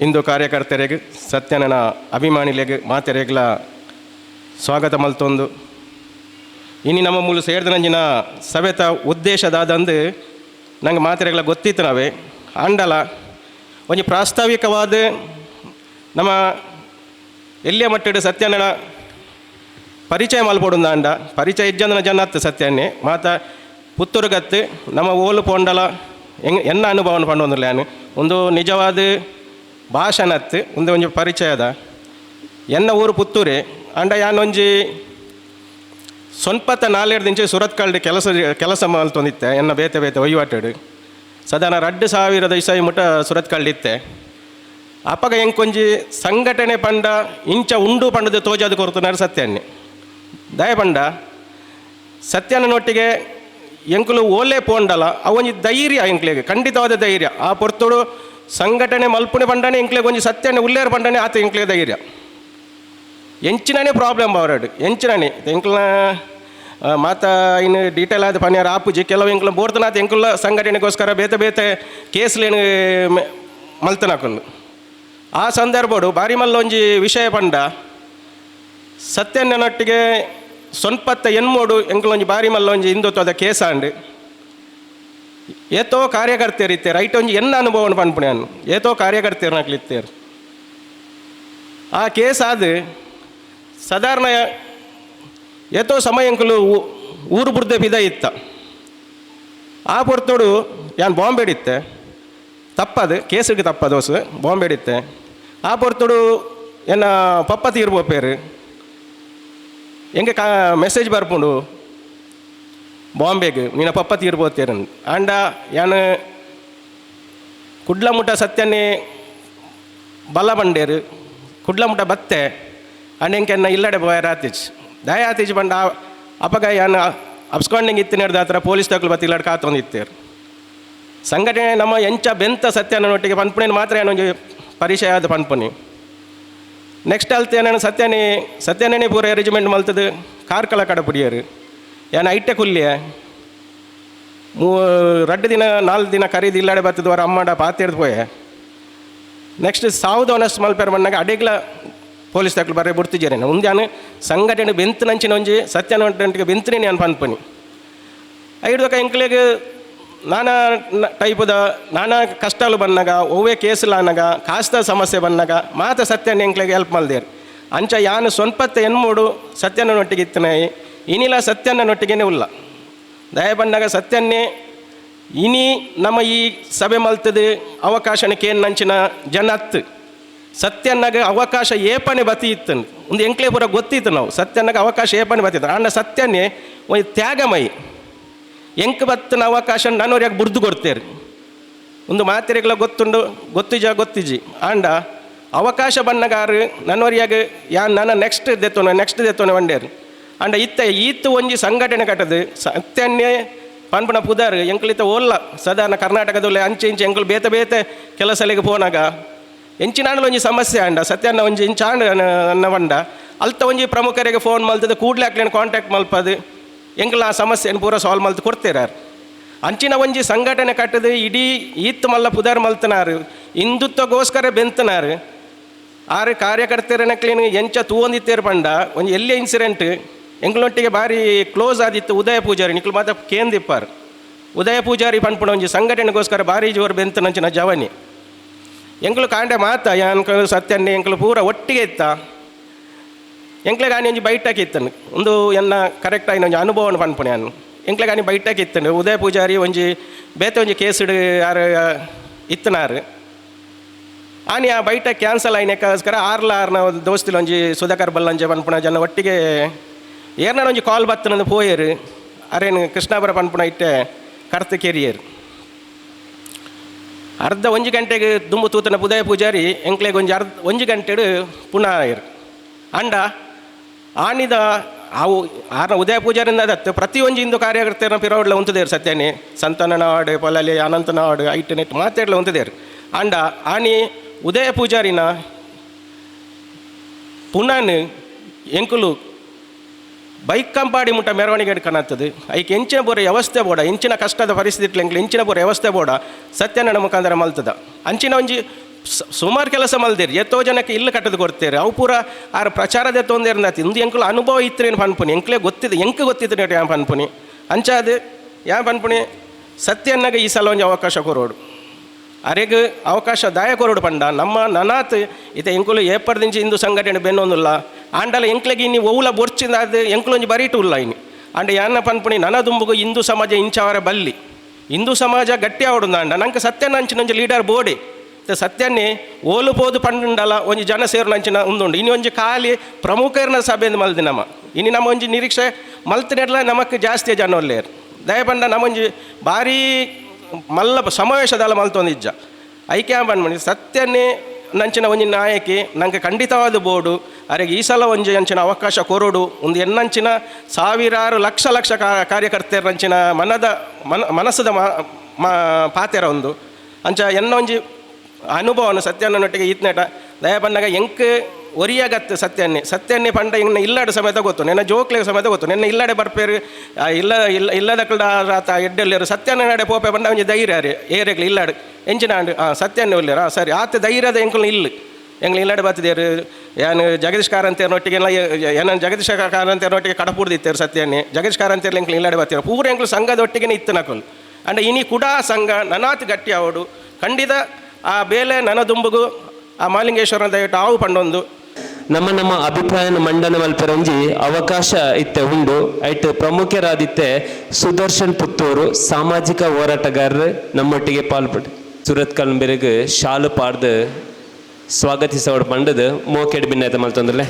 ಇಂದು ಕಾರ್ಯಕರ್ತರಿಗೆ, ಸತ್ಯನನ ಅಭಿಮಾನಿಲೆಗೆ, ಮಾತೆರೆಗ್ಲ ಸ್ವಾಗತ ಮಲ್ತೊಂದು. ಇನ್ನು ನಮ್ಮ ಮೂಲ ಸೇರಿದನಂಜಿನ ಸವೆತ ಉದ್ದೇಶದಾದಂದು ನಂಗೆ ಮಾತೆರೆಗ್ಲ ಗೊತ್ತಿತ್ತು ನಾವೇ ಅಂಡಲ ಒಂದು ಪ್ರಾಸ್ತಾವಿಕವಾದ ನಮ್ಮ ಎಲ್ಲಿಯ ಮಟ್ಟಿಡು ಸತ್ಯನನ ಪರಿಚಯ ಮಲ್ಪೊಡುಂದ ಅಂಡ. ಪರಿಚಯ ಇಜ್ಜಂದನ ಜನ ಹತ್ತು ಸತ್ಯನ್ನೇ. ಮಾತ ಪುತ್ತೂರುಗತ್ತು ನಮ್ಮ ಓಲು ಪೊಂಡಲ ಹೆಂಗ್ ಎನ್ನ ಅನುಭವನ ಪಂಡೊಂದಿಲ್ಲ ಒಂದು ನಿಜವಾದ ಭಾಷಣತ್ತು ಉಂದು ಒಂಜಿ ಪರಿಚಯದ ಎನ್ನ ಊರು ಪುತ್ತೂರಿ, ಅಂಡ ಯಾನೊಂಜಿ ಸ್ವಲ್ಪತ್ತ ನಾಲ್ಕು ದಿಂಚೆ ಸುರತ್ ಕಳ್ಳಿ ಕೆಲಸ ಕೆಲಸ ಮಲ್ತೊಂದಿತ್ತೆ ಎನ್ನ ಬೇತೆ ಬೇತೆ ಒಯ್ವಾಟಡು ಸದಾನ ರಡ್ಡು ಸಾವಿರದ ಇಸಾಯಿ ಮುಟ ಸುರತ್ ಕಳ್ಳಿತ್ತೆ ಅಪಗ ಎಂಕೊಂಜಿ ಸಂಘಟನೆ ಪಂಡ, ಇಂಚ ಉಂಡು ಪಂಡದ ತೋಜಾದ ಕೊರತುನಾರು ಸತ್ಯನ್ನೇ ದಯ ಪಂಡ ಸತ್ಯನೊಟ್ಟಿಗೆ ಎಂಕುಲು ಓಲೆ ಪೋಂಡಲ, ಅವೊಂಜಿ ಧೈರ್ಯ ಎಂಕ್ಲಿಗೆ, ಖಂಡಿತವಾದ ಧೈರ್ಯ. ಆ ಪೊರ್ತುಡು ಸಂಘಟನೆ ಮಲ್ಪುಣೆ ಪಂಡನೆ ಇಂಕ್ಲೆ ಒಂಜಿ ಸತ್ಯನೆ ಉಲ್ಲೇರ್ ಪಂಡನೆ ಆತ ಇಂಕ್ಲೆ ಧೈರ್ಯ. ಎಂಚಿನೇ ಪ್ರಾಬ್ಲಮ್ ಅವರಡು ಎಂಚಿನೇ ಎಂಕ್ಲ ಮಾತ ಇನ್ನು ಡೀಟೇಲ್ ಆದ ಪನ್ಯಾರ ಆಪುಜಿ. ಕೆಲವು ಇಂಕ್ಲ ಬೋರ್ತನಾಥ ಎಂಕ್ಲ ಸಂಘಟನೆಗೋಸ್ಕರ ಬೇತೆ ಬೇತೆ ಕೇಸ್ಲೇನು ಮಲ್ತನಾಕಲ್ಲು ಆ ಸಂದರ್ಭಡು ಬಾರಿ ಮಲ್ಲೊಂಜಿ ವಿಷಯ ಪಂಡ ಸತ್ಯನ್ನನೊಟ್ಟಿಗೆ ಸೊನ್ಪತ್ತ ಎನ್ಮೋಡು ಎಂಕ್ಲೊಂಜಿ ಬಾರಿ ಮಲ್ಲೊಂಜಿ ಹಿಂದುತ್ವದ ಕೇಸಾಂಡ್ ಏತೋ ಕಾರ್ಯಕರ್ತರಿತ್ತೆ ರೈಟ್ ಒಂಜಿ ಎನ್ನ ಅನುಭವನ ಪನ್ಪುಣೆ ಅನ್ನು ಏತೋ ಕಾರ್ಯಕರ್ತರ್ನಾಕ್ಲಿತ್ತೇರು ಆ ಕೇಸ್ ಆದ ಸಾಧಾರಣ ಏತೋ ಸಮಯ ಎಂಕುಲು ಊ- ಊರು ಬುರ್ದೆ ಬಿದ ಇತ್ತ. ಆ ಪೊರ್ತೋಡು ಯಾನ್ ಬಾಂಬೆ ಹಿಡಿತ್ತೆ ತಪ್ಪದು, ಕೇಸಿಗೆ ತಪ್ಪದು ಹೊಸ ಬಾಂಬೆ ಹಿಡಿತ್ತೆ ಆ ಪೊರ್ತೋಡು ಎನ್ನ ಪಪ್ಪ ತೀರ್ಬೋಪೇರು ಹೆಂಗೆ ಕಾ, ಮೆಸೇಜ್ ಬರ್ಪುಂಡು. ಬಾಂಬೆಗೆ, ನಿನ್ನ ಪಪ್ಪ ತೀರ್ಬೋತೇರ ಆಂಡ, ಯಾನು ಕುಡ್ಲಮುಟ ಸತ್ಯನೇ ಬಲ ಬಂಡೇರು ಕುಡ್ಲಮುಟ ಬತ್ತೆ ಅಂಡೆಂಕೆನ್ನ ಇಲ್ಲಡೆ ಪೋಯಾರ ಆತೀಚ್ ದಯ ಆತೀಚ್ ಬಂಡ ಅಪಗ ಯಾನ ಅಪ್ಸ್ಕೊಂಡಂಗೆ ಇತ್ತು ಆ ಥರ ಪೊಲೀಸ್ ತಗೊಳ್ ಬತ್ತಿ ಇಲ್ಲಡೆ ಕಾತೊಂದಿತ್ತೇರು ಸಂಘಟನೆ ನಮ್ಮ ಎಂಚ ಬೆಂತ ಸತ್ಯನೊಟ್ಟಿಗೆ ಪನ್ಪುಣೆನ ಮಾತ್ರ ಏನೊಂದು ಪರಿಚಯ ಆದ ಪನ್ಪುನಿ ನೆಕ್ಸ್ಟ್ ಅಲ್ತ ಏನೇನು ಸತ್ಯನೇ ಸತ್ಯನೇ ಪೂರ ಅರೇಂಜ್ಮೆಂಟ್ ಮಲ್ತದು ಕಾರ್ಕಳ ಕಡೆ ಪುಡಿಯರು ಏನ ಐಟೆ ಕುಲ್ಯ ಮೂ, ರಡ್ಡು ದಿನ ನಾಲ್ಕು ದಿನ ಕರೀದು ಇಲ್ಲಡೆ ಬರ್ತದ ಅವರ ಅಮ್ಮಡ ಪಾತೆರ್ದು ಪೋಯೆ ನೆಕ್ಸ್ಟ್ ಸಾವುದು ಒನಸ್ ಮಲ್ಪೇರು ಬಂದಾಗ ಅಡಿಗ್ಲ ಪೊಲೀಸ್ ತಕ್ಕಲು ಬರ್ರೆ ಬಿಡ್ತಿದ್ದೇನೆ ಮುಂದೆ ಸಂಘಟನೆ ಬೆಂತು ನಂಚಿನ ಒಂಜಿ ಸತ್ಯನೊಟ್ಟಿಗೆ ಬೆಂತನೇ ನಾನು ಪನ್ಪನಿ ಐಡ್ದಕ ಎಂಕ್ಲಿಗೆ ನಾನಾ ಟೈಪದ ನಾನಾ ಕಷ್ಟಗಳು ಬಂದಾಗ, ಒವ್ವೇ ಕೇಸಲು ಅನ್ನಾಗ ಕಾಸ್ತ ಸಮಸ್ಯೆ ಬಂದಾಗ ಮಾತ ಸತ್ಯನ ಎಂಕ್ಲಿಗೆ ಹೆಲ್ಪ್ ಮಲ್ದೇರು ಅಂಚ ಯಾನು ಸೊನ್ಪತ್ತ ಎನ್ಮೂಡು ಸತ್ಯನೊಟ್ಟಿಗೆ ಇತ್ತನಾಯಿ ಇನಿಲ ಸತ್ಯನೊಟ್ಟಿಗೆನೇ ಉಲ್ಲ. ದಯ ಬಂದಾಗ ಸತ್ಯನ್ನೇ, ಇನಿ ನಮ್ಮ ಈ ಸಭೆ ಮಲ್ತದ ಅವಕಾಶನಕ್ಕೆ ಏನು ನಂಚಿನ ಜನತ್. ಸತ್ಯನ್ನಾಗ ಅವಕಾಶ ಏಪನೆ ಬತಿ ಇತ್ತು ಒಂದು ಎಂಕ್ಲೆ ಪೂರ ಗೊತ್ತಿತ್ತು ನಾವು, ಸತ್ಯನ್ನಾಗ ಅವಕಾಶ ಏಪನೆ ಬತ್ತಿತ್ತು ಅಣ್ಣ ಸತ್ಯನೇ ಒಂದು ತ್ಯಾಗಮಯಿ, ಎಂಕ್ ಬತ್ತನ ಅವಕಾಶ ನನ್ನವ್ರಿಗೆ ಬುರ್ದು ಕೊಡ್ತೇರಿ. ಒಂದು ಮಾತಿರೆಗಳ ಗೊತ್ತುಂಡು, ಗೊತ್ತಿಜ, ಗೊತ್ತಿಜಿ. ಆಂಡ ಅವಕಾಶ ಬಣ್ಣಗಾರು ನನ್ನವರಿಯಾಗ ಯಾ ನನ್ನ ನೆಕ್ಸ್ಟ್ ದೆತ್ತೋನ ನೆಕ್ಸ್ಟ್ ದೆತ್ತೋಣ ಬಂಡೇರು. ಅಂಡ ಇತ್ತ ಈತ್ತು ಒಂಜಿ ಸಂಘಟನೆ ಕಟ್ಟದು. ಸತ್ಯನ್ನೇ ಪನ್ಪುನ ಪುದಾರ್ ಎಂಕ್ಲಿತ ಓಲ್ಲ ಸಾಧಾರಣ ಕರ್ನಾಟಕದಲ್ಲಿ ಅಂಚೆ ಇಂಚೆ ಎಂಕಲು ಬೇತೆ ಬೇತೆ ಕೆಲಸಲಿಗೆ ಪೋನಾಗ. ಎಂಚಿನಾಂಡ್ಲ ಒಂಜಿ ಸಮಸ್ಯೆ ಅಂಡ ಸತ್ಯನ್ನ ಒಂಜಿ ಇಂಚಾಂಡ್ ಅನ್ನ ಅಲ್ತ ಒಂಜಿ ಪ್ರಮುಖರಿಗೆ ಫೋನ್ ಮಲ್ತದ, ಕೂಡಲೇ ಹಾಕ್ಲೇನು ಕಾಂಟ್ಯಾಕ್ಟ್ ಮಲ್ಪದು. ಎಂಕ್ಲ ಆ ಸಮಸ್ಯೆಯನ್ನು ಪೂರ ಸಾಲ್ವ್ ಮಲ್ತು ಕೊಡ್ತೇರಾರು. ಅಂಚಿನ ಒಂಜಿ ಸಂಘಟನೆ ಕಟ್ಟದು, ಇಡೀ ಈತ್ ಮಲ್ಲ ಪುದರ್ ಮಲ್ತನಾರು. ಹಿಂದುತ್ವಗೋಸ್ಕರ ಬೆಂತನಾರು. ಆರು ಕಾರ್ಯಕರ್ತರನ್ನ ಕ್ಲೀನ್ ಎಂಚ ತೂವೊಂದಿತ್ತೇರು ಪಂಡ. ಒಂಜಿ ಎಲ್ಲಿ ಇನ್ಸಿಡೆಂಟ್? ಎಂಕ್ಲೊಟ್ಟಿಗೆ ಬಾರಿ ಕ್ಲೋಸ್ ಆದಿತ್ತು ಉದಯ ಪೂಜಾರಿ ನಿಕ್ಲು ಮಾತ ಕೇಂದಿಪ್ಪಾರ್ ಉದಯ ಪೂಜಾರಿ ಪನ್ಪುಣ ಒಂಜಿ ಸಂಘಟನೆಗೋಸ್ಕರ ಬಾರಿ ಜೋರು ಬೆಂತನಂಚಿನ ಜವನಿ. ಎಂಕ್ಲು ಕಾಂಡೆ ಮಾತ, ಎಂಕ್ಳು ಸತ್ಯನ್ನೇ ಎಂಕ್ಲು ಪೂರ ಒಟ್ಟಿಗೆ ಇತ್ತ. ಎಂಕ್ಳೆ ಗಾನಿ ಒಂಜಿ ಬೈಟಾಕಿ ಇತ್ತನು. ಒಂದು ಎನ್ನ ಕರೆಕ್ಟ್ ಆಗಿ ಒಂಜಿ ಅನುಭವನ ಪನ್ಪುಣೆ ಅನ್ನು. ಎಂಕ್ಳೆ ಗಾನಿ ಬೈಟಾಕಿ ಇತ್ತನು. ಉದಯ ಪೂಜಾರಿ ಒಂಜಿ ಬೇತೆ ಒಂಜಿ ಕೇಸಿಡು ಯಾರು, ಇತ್ತನಾರು. ಆನಿ ಆ ಬೈಟ ಕ್ಯಾನ್ಸಲ್ ಆಯ್ನಕ್ಕೋಸ್ಕರ ಆರ್ಲ ಆರ್ನ ದೋಸ್ತಿಲ್ ಒಂಜಿ ಸುಧಾಕರ್ ಬಲ್ಲಂಜೆ ಪನ್ಪುಣ ಜನ ಒಟ್ಟಿಗೆ ಏರ್ನ ಒಂಜಿ ಕಾಲ್ ಬತ್ತನಂದು ಪೋಯರು, ಅರೇನು ಕೃಷ್ಣಾಪುರ ಪನ್ಪುಣ ಇಟ್ಟೆ ಕರ್ತ ಕೆರಿಯರ್ ಅರ್ಧ ಒಂಜಿ ಗಂಟೆಗೆ ದುಂಬು ತೂತನ ಉದಯ ಪೂಜಾರಿ, ಎಂಕ್ಲೆಗೆ ಒಂಜಿ ಅರ್ಧ, ಒಂಜಿ ಗಂಟೆಡು ಪುನಃ ಇರು ಅಂಡ ಆನಿದ ಅವು, ಆರ್ನ ಉದಯ ಪೂಜಾರಿಂದ ಪ್ರತಿ ಒಂಜಿ ಹಿಂದೂ ಕಾರ್ಯಕರ್ತರ ಪಿರೋಡ್ಲ ಉಂತದೇರು ಸತ್ಯನೇ. ಸಂತನನಾಡು ಪೊಲಲಿ ಅನಂತನಾಡು ಐಟ್ ನೆಟ್ ಮಾತಾಡ್ಲ ಉಂತದೇರು. ಅಂಡ ಆನಿ ಉದಯ ಪೂಜಾರಿನ ಪುನಃ ಎಂಕುಲು ಬೈಕ್ ಕಂಪಾಡಿ ಮುಟ್ಟ ಮೆರವಣಿಗೆ ಕಾಣುತ್ತದೆ? ಐಕೆ ಹೆಂಚಿನ ಬೋರ ವ್ಯವಸ್ಥೆ ಬೋಡ ಹೆಂಚಿನ ಕಷ್ಟದ ಪರಿಸ್ಥಿತಿ ಹೆಂಚಿನ ಬೋರ ವ್ಯವಸ್ಥೆ ಬೋಡ ಸತ್ಯನ ಮುಖಾಂತರ ಮಲ್ತದ. ಅಂಚಿನ ಒಂಜಿ ಸುಮಾರು ಕೆಲಸ ಮಲ್ದಿರಿ, ಎತ್ತೋ ಜನಕ್ಕೆ ಇಲ್ಲಿ ಕಟ್ಟದ ಕೊಡ್ತೀರಿ, ಅವು ಪೂರ ಆರ ಪ್ರಚಾರದ ತೊಂದರೆ ಇಂದು ಎಂಕುಲು ಅನುಭವ ಇತ್ತರೇನು ಪನ್ಪುನಿ? ಎಂಕ್ಲೆ ಗೊತ್ತಿದೆ ಎಂಕ್ ಗೊತ್ತಿತ್ತು ಯಾ ಪನ್ಪುನಿ? ಅಂಚಾದ ಯಾ ಪನ್ಪುನಿ? ಸತ್ಯನ್ನಾಗ ಈ ಸಲ ಒಂದು ಅವಕಾಶ ಕೊರೋಡು. ಅರೆಗ್ ಅವಕಾಶ ದಾಯ ಕೊರೋಡು ಪಂಡ. ನಮ್ಮ ನನಾತ್ ಇತ ಎಂಕುಲು ಏಪರ್ದಿಂಚಿ ಹಿಂದೂ ಸಂಘಟನೆ ಬೆನ್ನೊಂದುಲ್ಲ. ಆಂಡಲ ಎಂಕ್ಲೆಗೆ ಇನ್ನು ಒವುಲ ಬೊರ್ಚಿಂದ ಅದು ಎಂಕುಲೊಂಜಿ ಬರೀಟು ಇನ್ನು. ಅಂಡ ಯಾನ ಪನ್ಪುಣಿ ನನ ದುಂಬುಗು ಹಿಂದೂ ಸಮಾಜ ಇಂಚವರ ಬಲ್ಲಿ. ಹಿಂದೂ ಸಮಾಜ ಗಟ್ಟಿ ಆವಡುಂದ ಅಂಡ ನಂಗೆ ಸತ್ಯನ ಅಂಚಿನೊಂಜಿ ಲೀಡರ್ ಬೋಡಿ ಸತ್ಯನ್ನೇ ಓಲು ಪೋದು ಪಂಡುಂಡಲ ಒಂಜಿ ಜನ ಸೇರು ನಂಚಿನ ಉಂದುಂಡು. ಇನ್ನು ಒಂಜಿ ಖಾಲಿ ಪ್ರಮುಖರ್ನ ಸಭೆಯಿಂದ ಮಲ್ದಿ ನಮ್ಮ. ಇನ್ನು ನಮ್ಮ ಒಂಜಿ ನಿರೀಕ್ಷೆ ಮಲ್ತಿನೆಡ್ಲ ನಮಕ್ ಜಾಸ್ತಿ ಜನ ಒಲ್ಲೇರು ದಯಪಂಡ ನಮ್ಮೊಂಜಿ ಭಾರಿ ಮಲ್ಲ ಸಮಾವೇಶದಲ್ಲ ಮಲ್ತೊಂದಿಜ್ಜ ಐಕ್ಯ ಬಂದ್ಮಣಿ ಸತ್ಯನ್ನೇ ನಂಚಿನ ಒಂಜಿ ನಾಯಕಿ, ನಂಗೆ ಖಂಡಿತವಾದ ಬೋರ್ಡು. ಅರೆಗೆ ಈ ಸಲ ಒಂಜಿ ಅಂಚಿನ ಅವಕಾಶ ಕೊರೋಡು. ಒಂದು ಎನ್ನಂಚಿನ ಸಾವಿರಾರು ಲಕ್ಷ ಲಕ್ಷ ಕಾರ್ಯಕರ್ತರು ನಂಚಿನ ಮನದ, ಮನ, ಮನಸ್ಸದ ಮಾ ಪಾತೆರ ಒಂದು. ಅಂಚ ಎನ್ನ ಒಂಜಿ ಅನುಭವನು ಸತ್ಯನೊಟ್ಟಿಗೆ ಈತ್ನೆಟ. ದಯ ಬಂದಾಗ ಎಂಕ್ ಒರಿಯಾಗತ್ತೆ ಸತ್ಯನ್ನೇ. ಸತ್ಯನ್ನೇ ಪಂಡ ಇನ್ನು ಇಲ್ಲಾಡ ಸಮೇತ ಗೊತ್ತು. ನೆನ್ನ ಜೋಕ್ಲೆ ಸಮೇತ ಗೊತ್ತು. ನೆನ್ನ ಇಲ್ಲಾಡೆ ಬರ್ಪೇರು ಇಲ್ಲ ಇಲ್ಲ ಇಲ್ಲದ ಕಳ್ಳ ಆತ ಎಡ್ಡೆಲ್ಲಿರು. ಸತ್ಯನ ನಡೆ ಪೋಪೆ ಬಂದ ಒಂಜಿ ಧೈರ್ಯ ರೀ. ಏರೆಗ್ಲಿ ಇಲ್ಲಾಡು. ಎಂಚಿನ ಆಂಡು ಹಾಂ ಸತ್ಯನ್ನೇ ಒಲ್ಲೇರು ಹಾಂ ಸರಿ. ಆತ ಧೈರ್ಯದ ಎಂಕುಲು ಇಲ್ಲ ಎಂಗ್ಳು ಇಲ್ಲಾಡೆ ಬರ್ತಿದ್ದೇರು ಏನು ಜಗದೀಶ್ ಕಾರಂತೇನೊಟ್ಟಿಗೆಲ್ಲ ಏನೋ ಜಗದೀಶ್ ಕಾರಂತೇನೊಟ್ಟಿಗೆ ಕಡಪುಡ್ದಿತ್ತೇರು ಸತ್ಯನ್ನೇ. ಜಗದೀಶ್ ಕಾರಂತೇರ್ಲಿ ಎಂಕ್ಲು ಇಲ್ಲಾಡೆ ಬರ್ತೀರ ಪೂರ ಎಂಕ್ಲು ಸಂಘದೊಟ್ಟಿಗೆ ಇತ್ತು ನಕಲು. ಅಂಡ್ ಇನಿ ಕೂಡ ಸಂಘ, ನನಾತ್ ಗಟ್ಟಿ ಅವಡು ಖಂಡಿತ ಆ ಬೇಲೆ ನನ್ನ ದುಂಬುಗು, ಆ ಮಾಲಿಂಗೇಶ್ವರನ ದಯವಿಟ್ಟು ಆವು ಪಂಡೊಂದು. ನಮ್ಮ ನಮ್ಮ ಅಭಿಪ್ರಾಯನ ಮಂಡನ ಮಲ್ಪರಂಜಿ ಅವಕಾಶ ಇತ್ತೆ, ಉಂಡು. ಐಟ್ ಪ್ರಮುಖರಾದಿತ್ತೆ ಸುದರ್ಶನ್ ಪುತ್ತೂರು, ಸಾಮಾಜಿಕ ಹೋರಾಟಗಾರರು ನಮ್ಮೊಟ್ಟಿಗೆ ಪಾಲ್ಪಟ್ ಸುರತ್ ಕಲ್ಬೆರಗ್ ಶಾಲು ಪಾಡ್ದು ಸ್ವಾಗತಿಸೋಡು ಪಂಡದು ಮೋಕೆಡ್ ಭಿನ್ನತೆ ಮಲ್ತಂದ್ರೆ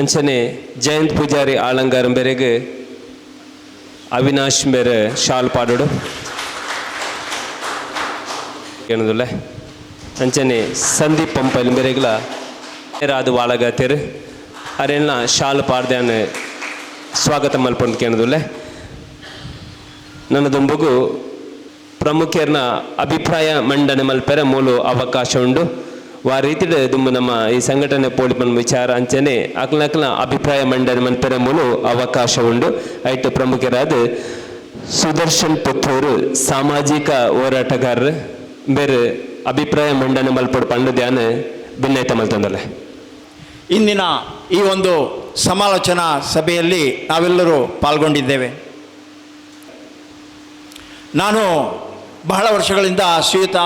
ಅಂಚನೆ ಜಯಂತ್ ಪೂಜಾರಿ ಆಳಂಗಾರಂ ಬೆರೆಗ್ ಅವಿನಾಶ್ ಮೇರೆ ಶಾಲ್ ಪಾಡೋಡು. ಏನದಲ್ಲೇ ಅಂಚನೆ ಸಂದೀಪ್ ಪಂಪಲ್ ಮೇರೆಗ್ಲ ರಾದು ವಾಳಗತ್ತೇರು ಅರೆಲ್ಲ ಶಾಲ್ ಪಾಡ್ದಾನ ಸ್ವಾಗತ ಮಲ್ಪೊಂದು ಕೇನದಿಲ್ಲ ನನ್ನ ಪ್ರಮುಖರನ್ನ ಪ್ರಮುಖರ್ನ ಅಭಿಪ್ರಾಯ ಮಂಡನೆ ಮಲ್ಪೆರೆ ಮೂಲ ಅವಕಾಶ ಉಂಡು. ಈ ಸಂಘಟನೆ ಪೋಳಿಪನ್ ವಿಚಾರ ಅಂಚನೆ ಅಕ್ಲಕ್ಲ ಅಭಿಪ್ರಾಯ ಮಂಡನೆ ಮಲ್ಪೆರ ಮೂಲು ಅವಕಾಶ ಉಂಡು ಐಟ್ ಪ್ರಮುಖರಾದ ಸುದರ್ಶನ್ ಪುತ್ತೂರು ಸಾಮಾಜಿಕ ಹೋರಾಟಗಾರರು ಬೇರೆ ಅಭಿಪ್ರಾಯ ಮಂಡನೆ ಮಲ್ಪಡು ಪಂಡು ಧ್ಯಾನ ಭಿನ್ನೈತ ಮಲ್ತಂದಲ್ಲ ಇಂದಿನ ಈ ಒಂದು ಸಮಾಲೋಚನಾ ಸಭೆಯಲ್ಲಿ ನಾವೆಲ್ಲರೂ ಪಾಲ್ಗೊಂಡಿದ್ದೇವೆ. ನಾನು ಬಹಳ ವರ್ಷಗಳಿಂದ ಶ್ರೀಯುತ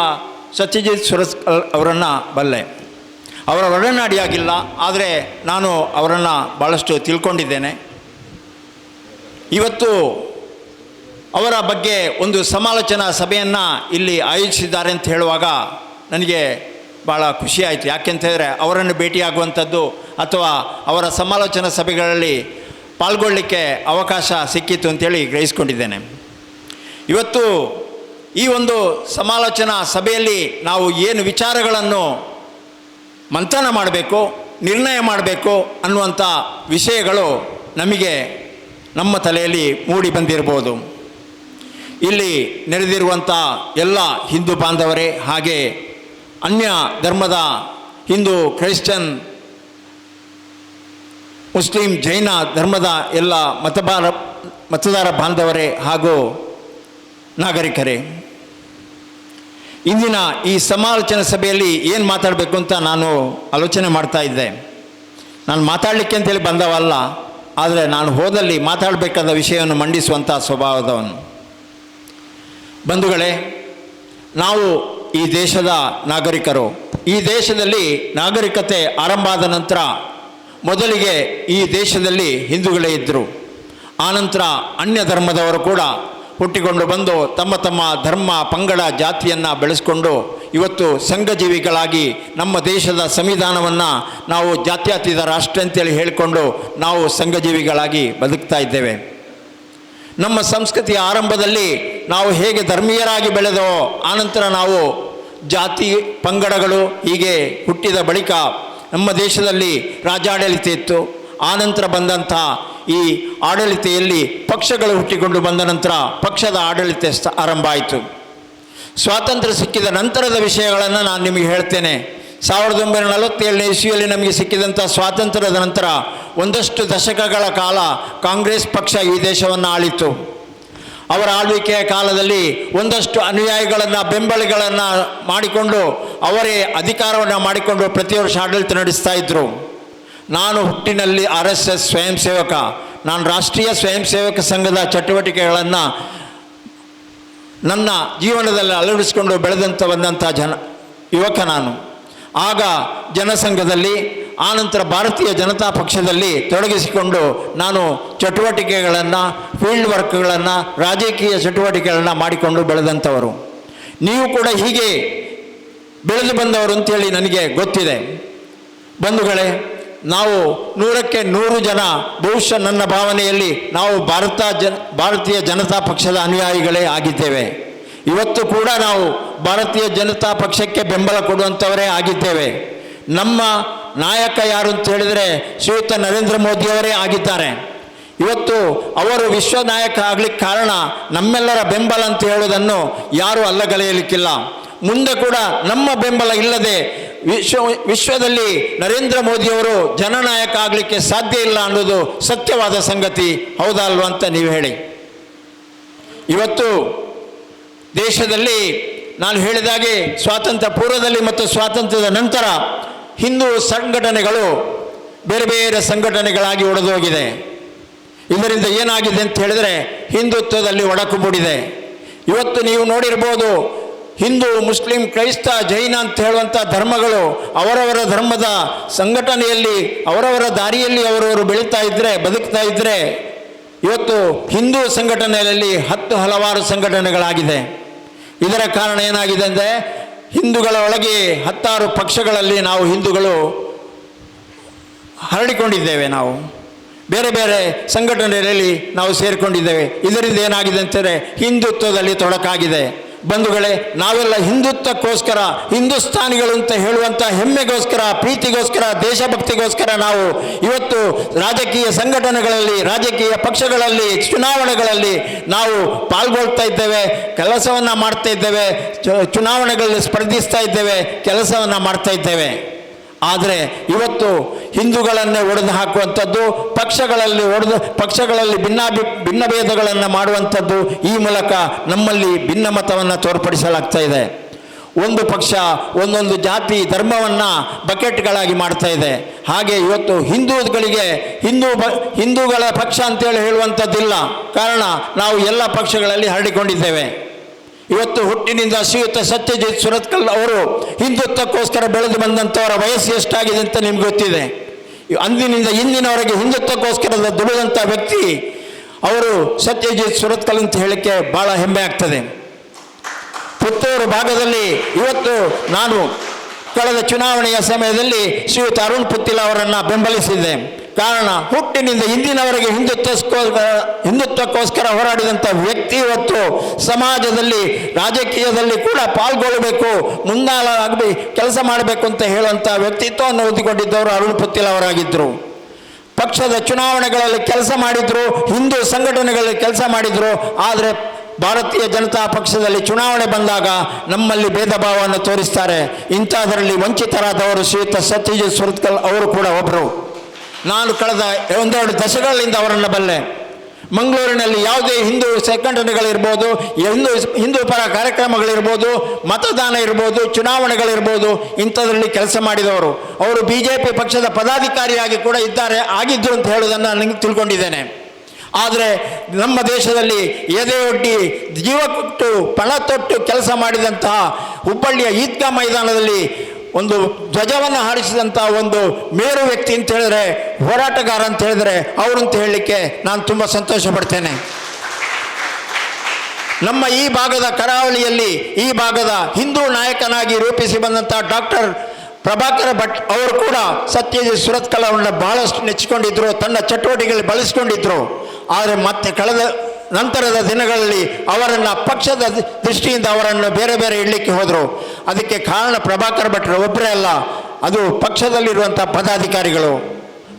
ಸತ್ಯಜಿತ್ ಸುರಸ್ ಅವರನ್ನು ಬಲ್ಲೆ. ಅವರ ಒಡನಾಡಿಯಾಗಿಲ್ಲ, ಆದರೆ ನಾನು ಅವರನ್ನು ಭಾಳಷ್ಟು ತಿಳ್ಕೊಂಡಿದ್ದೇನೆ. ಇವತ್ತು ಅವರ ಬಗ್ಗೆ ಒಂದು ಸಮಾಲೋಚನಾ ಸಭೆಯನ್ನು ಇಲ್ಲಿ ಆಯೋಜಿಸಿದ್ದಾರೆ ಅಂತ ಹೇಳುವಾಗ ನನಗೆ ಭಾಳ ಖುಷಿಯಾಯಿತು ಯಾಕೆಂತ ಹೇಳಿದ್ರೆ ಅವರನ್ನು ಭೇಟಿಯಾಗುವಂಥದ್ದು ಅಥವಾ ಅವರ ಸಮಾಲೋಚನಾ ಸಭೆಗಳಲ್ಲಿ ಪಾಲ್ಗೊಳ್ಳಲಿಕ್ಕೆ ಅವಕಾಶ ಸಿಕ್ಕಿತ್ತು ಅಂತೇಳಿ ಗ್ರಹಿಸ್ಕೊಂಡಿದ್ದೇನೆ. ಇವತ್ತು ಈ ಒಂದು ಸಮಾಲೋಚನಾ ಸಭೆಯಲ್ಲಿ ನಾವು ಏನು ವಿಚಾರಗಳನ್ನು ಮಂಥನ ಮಾಡಬೇಕು, ನಿರ್ಣಯ ಮಾಡಬೇಕು ಅನ್ನುವಂಥ ವಿಷಯಗಳು ನಮಗೆ ನಮ್ಮ ತಲೆಯಲ್ಲಿ ಮೂಡಿ ಬಂದಿರ್ಬೋದು. ಇಲ್ಲಿ ನೆರೆದಿರುವಂಥ ಎಲ್ಲ ಹಿಂದೂ ಬಾಂಧವರೇ ಹಾಗೆ ಅನ್ಯ ಧರ್ಮದ ಹಿಂದೂ ಕ್ರೈಶ್ಚನ್ ಮುಸ್ಲಿಂ ಜೈನ ಧರ್ಮದ ಎಲ್ಲ ಮತಬಾರ ಮತದಾರ ಬಾಂಧವರೇ ಹಾಗೂ ನಾಗರಿಕರೇ, ಇಂದಿನ ಈ ಸಮಾಲೋಚನಾ ಸಭೆಯಲ್ಲಿ ಏನು ಮಾತಾಡಬೇಕು ಅಂತ ನಾನು ಆಲೋಚನೆ ಮಾಡ್ತಾ ಇದ್ದೆ. ನಾನು ಮಾತಾಡಲಿಕ್ಕೆ ಅಂತೇಳಿ ಬಂದವಲ್ಲ, ಆದರೆ ನಾನು ಹೋದಲ್ಲಿ ಮಾತಾಡಬೇಕಾದ ವಿಷಯವನ್ನು ಮಂಡಿಸುವಂಥ ಸ್ವಭಾವದವನು. ಬಂಧುಗಳೇ, ನಾವು ಈ ದೇಶದ ನಾಗರಿಕರು, ಈ ದೇಶದಲ್ಲಿ ನಾಗರಿಕತೆ ಆರಂಭ ಆದ ನಂತರ ಮೊದಲಿಗೆ ಈ ದೇಶದಲ್ಲಿ ಹಿಂದೂಗಳೇ ಇದ್ದರು ಆನಂತರ ಅನ್ಯ ಧರ್ಮದವರು ಕೂಡ ಹುಟ್ಟಿಕೊಂಡು ಬಂದು ತಮ್ಮ ತಮ್ಮ ಧರ್ಮ, ಪಂಗಡ, ಜಾತಿಯನ್ನು ಬೆಳೆಸ್ಕೊಂಡು ಇವತ್ತು ಸಂಘಜೀವಿಗಳಾಗಿ ನಮ್ಮ ದೇಶದ ಸಂವಿಧಾನವನ್ನು ನಾವು ಜಾತ್ಯತೀತ ರಾಷ್ಟ್ರ ಅಂತೇಳಿ ಹೇಳಿಕೊಂಡು ನಾವು ಸಂಘಜೀವಿಗಳಾಗಿ ಬದುಕ್ತಾ ಇದ್ದೇವೆ. ನಮ್ಮ ಸಂಸ್ಕೃತಿಯ ಆರಂಭದಲ್ಲಿ ನಾವು ಹೇಗೆ ಧರ್ಮೀಯರಾಗಿ ಬೆಳೆದೋ ಆನಂತರ ನಾವು ಜಾತಿ, ಪಂಗಡಗಳು ಹೀಗೆ ಹುಟ್ಟಿದ ಬಳಿಕ ನಮ್ಮ ದೇಶದಲ್ಲಿ ರಾಜಾಡಳಿತ ಇತ್ತು. ಆನಂತರ ಬಂದಂಥ ಈ ಆಡಳಿತೆಯಲ್ಲಿ ಪಕ್ಷಗಳು ಹುಟ್ಟಿಕೊಂಡು ಬಂದ ನಂತರ ಪಕ್ಷದ ಆಡಳಿತ ಆರಂಭ ಆಯಿತು. ಸ್ವಾತಂತ್ರ್ಯ ಸಿಕ್ಕಿದ ನಂತರದ ವಿಷಯಗಳನ್ನು ನಾನು ನಿಮಗೆ ಹೇಳ್ತೇನೆ. ಸಾವಿರದ ಒಂಬೈನೂರ ನಲವತ್ತೇಳನೇ ಇಸ್ವಿಯಲ್ಲಿ ನಮಗೆ ಸಿಕ್ಕಿದಂಥ ಸ್ವಾತಂತ್ರ್ಯದ ನಂತರ ಒಂದಷ್ಟು ದಶಕಗಳ ಕಾಲ ಕಾಂಗ್ರೆಸ್ ಪಕ್ಷ ಈ ದೇಶವನ್ನು ಆಳಿತು ಅವರ ಆಳ್ವಿಕೆಯ ಕಾಲದಲ್ಲಿ ಒಂದಷ್ಟು ಅನುಯಾಯಿಗಳನ್ನು, ಬೆಂಬಲಿಗಳನ್ನು ಮಾಡಿಕೊಂಡು ಅವರೇ ಅಧಿಕಾರವನ್ನು ಮಾಡಿಕೊಂಡು ಪ್ರತಿ ವರ್ಷ ಆಡಳಿತ ನಡೆಸ್ತಾ ಇದ್ದರು ನಾನು ಹುಟ್ಟಿನಲ್ಲಿ ಆರ್ ಎಸ್ ಎಸ್ ಸ್ವಯಂ ಸೇವಕ. ನಾನು ರಾಷ್ಟ್ರೀಯ ಸ್ವಯಂ ಸೇವಕ ಸಂಘದ ಚಟುವಟಿಕೆಗಳನ್ನು ನನ್ನ ಜೀವನದಲ್ಲಿ ಅಳವಡಿಸಿಕೊಂಡು ಬೆಳೆದಂಥ ಬಂದಂಥ ಜನ, ಯುವಕ ನಾನು. ಆಗ ಜನಸಂಘದಲ್ಲಿ, ಆನಂತರ ಭಾರತೀಯ ಜನತಾ ಪಕ್ಷದಲ್ಲಿ ತೊಡಗಿಸಿಕೊಂಡು ನಾನು ಚಟುವಟಿಕೆಗಳನ್ನು, ಫೀಲ್ಡ್ ವರ್ಕ್ಗಳನ್ನು, ರಾಜಕೀಯ ಚಟುವಟಿಕೆಗಳನ್ನು ಮಾಡಿಕೊಂಡು ಬೆಳೆದಂಥವರು. ನೀವು ಕೂಡ ಹೀಗೆ ಬೆಳೆದು ಬಂದವರು ಅಂತೇಳಿ ನನಗೆ ಗೊತ್ತಿದೆ. ಬಂಧುಗಳೇ ನಾವು ನೂರಕ್ಕೆ ನೂರು ಜನ ಬಹುಶಃ ನನ್ನ ಭಾವನೆಯಲ್ಲಿ ನಾವು ಭಾರತ ಜನ, ಭಾರತೀಯ ಜನತಾ ಪಕ್ಷದ ಅನುಯಾಯಿಗಳೇ ಆಗಿದ್ದೇವೆ. ಇವತ್ತು ಕೂಡ ನಾವು ಭಾರತೀಯ ಜನತಾ ಪಕ್ಷಕ್ಕೆ ಬೆಂಬಲ ಕೊಡುವಂಥವರೇ ಆಗಿದ್ದೇವೆ. ನಮ್ಮ ನಾಯಕ ಯಾರು ಅಂತ ಹೇಳಿದರೆ ಶ್ರೀಯುತ ನರೇಂದ್ರ ಮೋದಿಯವರೇ ಆಗಿದ್ದಾರೆ. ಇವತ್ತು ಅವರು ವಿಶ್ವ ನಾಯಕ ಆಗಲಿಕ್ಕೆ ಕಾರಣ ನಮ್ಮೆಲ್ಲರ ಬೆಂಬಲ ಅಂತ ಹೇಳೋದನ್ನು ಯಾರೂ ಅಲ್ಲಗಳೆಯಲಿಕ್ಕಿಲ್ಲ. ಮುಂದೆ ಕೂಡ ನಮ್ಮ ಬೆಂಬಲ ಇಲ್ಲದೆ ವಿಶ್ವ, ವಿಶ್ವದಲ್ಲಿ ನರೇಂದ್ರ ಮೋದಿಯವರು ಜನನಾಯಕ ಆಗಲಿಕ್ಕೆ ಸಾಧ್ಯ ಇಲ್ಲ ಅನ್ನೋದು ಸತ್ಯವಾದ ಸಂಗತಿ ಹೌದಲ್ವ ಅಂತ ನೀವು ಹೇಳಿ. ಇವತ್ತು ದೇಶದಲ್ಲಿ ನಾನು ಹೇಳಿದಾಗೆ ಸ್ವಾತಂತ್ರ್ಯ ಪೂರ್ವದಲ್ಲಿ ಮತ್ತು ಸ್ವಾತಂತ್ರ್ಯದ ನಂತರ ಹಿಂದೂ ಸಂಘಟನೆಗಳು ಬೇರೆ ಬೇರೆ ಸಂಘಟನೆಗಳಾಗಿ ಒಡೆದೋಗಿದೆ. ಇದರಿಂದ ಏನಾಗಿದೆ ಅಂತ ಹೇಳಿದರೆ ಹಿಂದುತ್ವದಲ್ಲಿ ಒಡಕು ಮೂಡಿದೆ. ಇವತ್ತು ನೀವು ನೋಡಿರ್ಬೋದು ಹಿಂದೂ, ಮುಸ್ಲಿಂ, ಕ್ರೈಸ್ತ, ಜೈನ ಅಂತ ಹೇಳುವಂಥ ಧರ್ಮಗಳು ಅವರವರ ಧರ್ಮದ ಸಂಘಟನೆಯಲ್ಲಿ, ಅವರವರ ದಾರಿಯಲ್ಲಿ ಅವರವರು ಬೆಳೀತಾ ಇದ್ದರೆ ಬದುಕ್ತಾ ಇದ್ದರೆ ಇವತ್ತು ಹಿಂದೂ ಸಂಘಟನೆಯಲ್ಲಿ ಹತ್ತು ಹಲವಾರು ಸಂಘಟನೆಗಳಾಗಿದೆ. ಇದರ ಕಾರಣ ಏನಾಗಿದೆ ಅಂದರೆ, ಹಿಂದೂಗಳ ಒಳಗೆ ಹತ್ತಾರು ಪಕ್ಷಗಳಲ್ಲಿ ನಾವು ಹಿಂದೂಗಳು ಹರಡಿಕೊಂಡಿದ್ದೇವೆ ನಾವು. ಬೇರೆ ಬೇರೆ ಸಂಘಟನೆಯಲ್ಲಿ ನಾವು ಸೇರಿಕೊಂಡಿದ್ದೇವೆ. ಇದರಿಂದ ಏನಾಗಿದೆ ಅಂತಂದರೆ, ಹಿಂದುತ್ವದಲ್ಲಿ ತೊಡಕಾಗಿದೆ. ಬಂಧುಗಳೇ, ನಾವೆಲ್ಲ ಹಿಂದುತ್ವಕ್ಕೋಸ್ಕರ ಹಿಂದೂಸ್ತಾನಿಗಳು ಅಂತ ಹೇಳುವಂಥ ಹೆಮ್ಮೆಗೋಸ್ಕರ, ಪ್ರೀತಿಗೋಸ್ಕರ, ದೇಶಭಕ್ತಿಗೋಸ್ಕರ ನಾವು ಇವತ್ತು ರಾಜಕೀಯ ಸಂಘಟನೆಗಳಲ್ಲಿ, ರಾಜಕೀಯ ಪಕ್ಷಗಳಲ್ಲಿ, ಚುನಾವಣೆಗಳಲ್ಲಿ ನಾವು ಪಾಲ್ಗೊಳ್ತಾ ಇದ್ದೇವೆ, ಕೆಲಸವನ್ನು ಮಾಡ್ತಾ ಇದ್ದೇವೆ ಚುನಾವಣೆಗಳಲ್ಲಿ ಸ್ಪರ್ಧಿಸ್ತಾ ಇದ್ದೇವೆ, ಕೆಲಸವನ್ನು ಮಾಡ್ತಾ ಇದ್ದೇವೆ. ಆದರೆ ಇವತ್ತು ಹಿಂದೂಗಳನ್ನೇ ಒಡೆದು ಹಾಕುವಂಥದ್ದು, ಪಕ್ಷಗಳಲ್ಲಿ ಒಡೆದು, ಪಕ್ಷಗಳಲ್ಲಿ ಭಿನ್ನಾಭಿ, ಭಿನ್ನಭೇದಗಳನ್ನು ಮಾಡುವಂಥದ್ದು ಈ ಮೂಲಕ ನಮ್ಮಲ್ಲಿ ಭಿನ್ನಮತವನ್ನು ತೋರ್ಪಡಿಸಲಾಗ್ತಾ ಇದೆ. ಒಂದು ಪಕ್ಷ, ಒಂದೊಂದು ಜಾತಿ, ಧರ್ಮವನ್ನು ಬಕೆಟ್ಗಳಾಗಿ ಮಾಡ್ತಾ ಇದೆ. ಹಾಗೆ ಇವತ್ತು ಹಿಂದೂಗಳಿಗೆ ಹಿಂದೂ ಬ, ಹಿಂದೂಗಳ ಪಕ್ಷ ಅಂತೇಳಿ ಹೇಳುವಂಥದ್ದಿಲ್ಲ. ಕಾರಣ ನಾವು ಎಲ್ಲ ಪಕ್ಷಗಳಲ್ಲಿ ಹರಡಿಕೊಂಡಿದ್ದೇವೆ. ಇವತ್ತು ಹುಟ್ಟಿನಿಂದ ಶ್ರೀಯುತ ಸತ್ಯಜಿತ್ ಸುರತ್ಕಲ್ ಅವರು ಹಿಂದುತ್ವಕ್ಕೋಸ್ಕರ ಬೆಳೆದು ಬಂದಂಥವರ ವಯಸ್ಸು ಎಷ್ಟಾಗಿದೆ ಅಂತ ನಿಮ್ಗೆ ಗೊತ್ತಿದೆ. ಅಂದಿನಿಂದ ಇಂದಿನವರೆಗೆ ಹಿಂದುತ್ವಕ್ಕೋಸ್ಕರ ದುಡಿದಂಥ ವ್ಯಕ್ತಿ ಅವರು ಸತ್ಯಜಿತ್ ಸುರತ್ಕಲ್ ಅಂತ ಹೇಳಕ್ಕೆ ಭಾಳ ಹೆಮ್ಮೆ ಆಗ್ತದೆ. ಪುತ್ತೂರು ಭಾಗದಲ್ಲಿ ಇವತ್ತು ನಾನು ಕಳೆದ ಚುನಾವಣೆಯ ಸಮಯದಲ್ಲಿ ಶ್ರೀಯುತ ಅರುಣ್ ಪುತ್ತಿಲ ಅವರನ್ನು ಬೆಂಬಲಿಸಿದ್ದೆ ಕಾರಣ ಹುಟ್ಟಿನಿಂದ ಇಂದಿನವರೆಗೆ ಹಿಂದುತ್ವಕ್ಕೋಸ್ಕರ ಹಿಂದುತ್ವಕ್ಕೋಸ್ಕರ ಹೋರಾಡಿದಂಥ ವ್ಯಕ್ತಿ ಇವತ್ತು ಸಮಾಜದಲ್ಲಿ, ರಾಜಕೀಯದಲ್ಲಿ ಕೂಡ ಪಾಲ್ಗೊಳ್ಳಬೇಕು ಮುಂದಾಳಾಗಬೇಕು ಕೆಲಸ ಮಾಡಬೇಕು ಅಂತ ಹೇಳುವಂಥ ವ್ಯಕ್ತಿತ್ವವನ್ನು ಹೊಂದಿಕೊಂಡಿದ್ದವರು ಅರುಣ್ ಪುತ್ತಿಲ್ ಅವರಾಗಿದ್ದರು. ಪಕ್ಷದ ಚುನಾವಣೆಗಳಲ್ಲಿ ಕೆಲಸ ಮಾಡಿದ್ರು, ಹಿಂದೂ ಸಂಘಟನೆಗಳಲ್ಲಿ ಕೆಲಸ ಮಾಡಿದ್ರು, ಆದರೆ ಭಾರತೀಯ ಜನತಾ ಪಕ್ಷದಲ್ಲಿ ಚುನಾವಣೆ ಬಂದಾಗ ನಮ್ಮಲ್ಲಿ ಭೇದ ಭಾವವನ್ನು ತೋರಿಸ್ತಾರೆ. ಇಂಥದರಲ್ಲಿ ವಂಚಿತರಾದವರು ಶ್ರೀಯುತ ಸತ್ಯಜಿತ್ ಸುರತ್ಕಲ್ ಅವರು ಕೂಡ ಒಬ್ಬರು ನಾನು ಕಳೆದ ಒಂದೆರಡು ದಶಕಗಳಿಂದ ಅವರನ್ನು ಬಲ್ಲೆ. ಮಂಗಳೂರಿನಲ್ಲಿ ಯಾವುದೇ ಹಿಂದೂ ಸಂಘಟನೆಗಳಿರ್ಬೋದು ಹಿಂದೂ ಹಿಂದೂ ಪರ ಕಾರ್ಯಕ್ರಮಗಳಿರ್ಬೋದು, ಮತದಾನ ಇರ್ಬೋದು, ಚುನಾವಣೆಗಳಿರ್ಬೋದು, ಇಂಥದ್ರಲ್ಲಿ ಕೆಲಸ ಮಾಡಿದವರು. ಅವರು ಬಿ ಜೆ ಪಿ ಪಕ್ಷದ ಪದಾಧಿಕಾರಿಯಾಗಿ ಕೂಡ ಇದ್ದಾರೆ ಆಗಿದ್ದು ಅಂತ ಹೇಳೋದನ್ನು ನನಗೆ ತಿಳ್ಕೊಂಡಿದ್ದೇನೆ. ಆದರೆ ನಮ್ಮ ದೇಶದಲ್ಲಿ ಎದೆಯೊಡ್ಡಿ ಜೀವ ಕೊಟ್ಟು ಪಣ ತೊಟ್ಟು ಕೆಲಸ ಮಾಡಿದಂತಹ ಹುಬ್ಬಳ್ಳಿಯ ಈದ್ಗಾ ಮೈದಾನದಲ್ಲಿ ಒಂದು ಧ್ವಜವನ್ನು ಹಾರಿಸಿದಂಥ ಒಂದು ಮೇರು ವ್ಯಕ್ತಿ ಅಂತ ಹೇಳಿದ್ರೆ, ಹೋರಾಟಗಾರ ಅಂತ ಹೇಳಿದ್ರೆ ಅವರು ಅಂತ ಹೇಳಲಿಕ್ಕೆ ನಾನು ತುಂಬ ಸಂತೋಷ ಪಡ್ತೇನೆ ನಮ್ಮ ಈ ಭಾಗದ ಕರಾವಳಿಯಲ್ಲಿ, ಈ ಭಾಗದ ಹಿಂದೂ ನಾಯಕನಾಗಿ ರೂಪಿಸಿ ಬಂದಂಥ ಡಾಕ್ಟರ್ ಪ್ರಭಾಕರ ಭಟ್ ಅವರು ಕೂಡ ಸತ್ಯಜಿತ್ ಸುರತ್ಕಲ್ ಅವರನ್ನ ಬಹಳಷ್ಟು ನೆಚ್ಚಿಕೊಂಡಿದ್ರು, ತನ್ನ ಚಟುವಟಿಕೆಗಳಲ್ಲಿ ಬಳಸಿಕೊಂಡಿದ್ರು. ಆದರೆ ಮತ್ತೆ ಕಳೆದ ನಂತರದ ದಿನಗಳಲ್ಲಿ ಅವರನ್ನು ಪಕ್ಷದ ದೃಷ್ಟಿಯಿಂದ ಅವರನ್ನು ಬೇರೆ ಬೇರೆ ಇಡಲಿಕ್ಕೆ ಹೋದರು. ಅದಕ್ಕೆ ಕಾರಣ ಪ್ರಭಾಕರ್ ಭಟ್ರು ಒಬ್ಬರೇ ಅಲ್ಲ, ಅದು ಪಕ್ಷದಲ್ಲಿರುವಂಥ ಪದಾಧಿಕಾರಿಗಳು.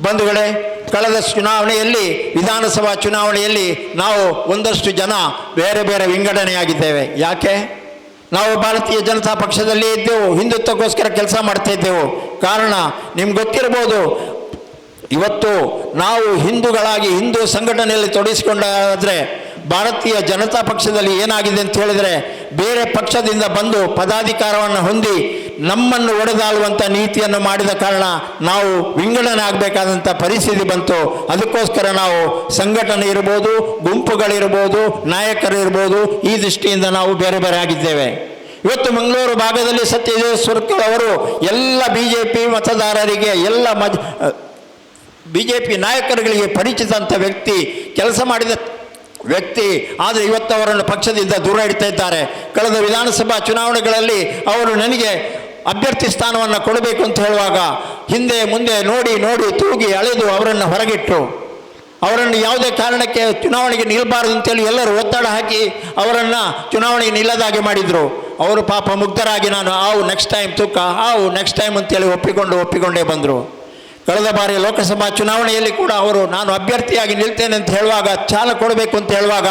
ಬಂಧುಗಳೇ, ಕಳೆದ ಚುನಾವಣೆಯಲ್ಲಿ, ವಿಧಾನಸಭಾ ಚುನಾವಣೆಯಲ್ಲಿ ನಾವು ಒಂದಷ್ಟು ಜನ ಬೇರೆ ಬೇರೆ ವಿಂಗಡಣೆಯಾಗಿದ್ದೇವೆ. ಯಾಕೆ? ನಾವು ಭಾರತೀಯ ಜನತಾ ಪಕ್ಷದಲ್ಲಿ ಇದ್ದೆವು, ಹಿಂದುತ್ವಕ್ಕೋಸ್ಕರ ಕೆಲಸ ಮಾಡ್ತಾ ಇದ್ದೆವು. ಕಾರಣ, ನಿಮ್ಗೆ ಗೊತ್ತಿರ್ಬೋದು, ಇವತ್ತು ನಾವು ಹಿಂದೂಗಳಾಗಿ ಹಿಂದೂ ಸಂಘಟನೆಯಲ್ಲಿ ತೊಡಗಿಸಿಕೊಂಡಾದ್ರೆ ಭಾರತೀಯ ಜನತಾ ಪಕ್ಷದಲ್ಲಿ ಏನಾಗಿದೆ ಅಂತ ಹೇಳಿದ್ರೆ ಬೇರೆ ಪಕ್ಷದಿಂದ ಬಂದು ಪದಾಧಿಕಾರವನ್ನು ಹೊಂದಿ ನಮ್ಮನ್ನು ಒಡೆದಾಳುವಂಥ ನೀತಿಯನ್ನು ಮಾಡಿದ ಕಾರಣ ನಾವು ವಿಂಗಡಣೆ ಆಗಬೇಕಾದಂಥ ಪರಿಸ್ಥಿತಿ ಬಂತು. ಅದಕ್ಕೋಸ್ಕರ ನಾವು ಸಂಘಟನೆ ಇರ್ಬೋದು, ಗುಂಪುಗಳಿರ್ಬೋದು ನಾಯಕರು ಇರ್ಬೋದು ಈ ದೃಷ್ಟಿಯಿಂದ ನಾವು ಬೇರೆ ಬೇರೆ ಆಗಿದ್ದೇವೆ. ಇವತ್ತು ಮಂಗಳೂರು ಭಾಗದಲ್ಲಿ ಸತ್ಯದೇವ ಸುರ್ಕಲ್ ಅವರು ಎಲ್ಲ ಬಿ ಜೆ ಪಿ ಮತದಾರರಿಗೆ, ಎಲ್ಲ ಮಜ್ ಬಿ ಜೆ ಪಿ ನಾಯಕರುಗಳಿಗೆ ಪರಿಚಿತ ವ್ಯಕ್ತಿ, ಕೆಲಸ ಮಾಡಿದ ವ್ಯಕ್ತಿ, ಆದರೆ ಇವತ್ತು ಅವರನ್ನು ಪಕ್ಷದಿಂದ ದೂರ ಇಡ್ತಾ ಇದ್ದಾರೆ. ಕಳೆದ ವಿಧಾನಸಭಾ ಚುನಾವಣೆಗಳಲ್ಲಿ ಅವರು ನನಗೆ ಅಭ್ಯರ್ಥಿ ಸ್ಥಾನವನ್ನು ಕೊಡಬೇಕು ಅಂತ ಹೇಳುವಾಗ ಹಿಂದೆ ಮುಂದೆ ನೋಡಿ ನೋಡಿ ತೂಗಿ ಅಳೆದು ಅವರನ್ನು ಹೊರಗಿಟ್ಟರು ಅವರನ್ನು ಯಾವುದೇ ಕಾರಣಕ್ಕೆ ಚುನಾವಣೆಗೆ ನಿಲ್ಲಬಾರದು ಅಂತೇಳಿ ಎಲ್ಲರೂ ಒತ್ತಡ ಹಾಕಿ ಅವರನ್ನು ಚುನಾವಣೆಗೆ ನಿಲ್ಲದಾಗೆ ಮಾಡಿದರು. ಅವರು ಪಾಪ ಮುಗ್ಧರಾಗಿ ನಾನು, ಆವು ನೆಕ್ಸ್ಟ್ ಟೈಮ್ ತೂಕ, ಆವು ನೆಕ್ಸ್ಟ್ ಟೈಮ್ ಅಂತೇಳಿ ಒಪ್ಪಿಕೊಂಡು, ಒಪ್ಪಿಕೊಂಡೇ ಬಂದರು. ಕಳೆದ ಬಾರಿ ಲೋಕಸಭಾ ಚುನಾವಣೆಯಲ್ಲಿ ಕೂಡ ಅವರು, ನಾನು ಅಭ್ಯರ್ಥಿಯಾಗಿ ನಿಲ್ತೇನೆ ಅಂತ ಹೇಳುವಾಗ, ಚಾಲ ಕೊಡಬೇಕು ಅಂತ ಹೇಳುವಾಗ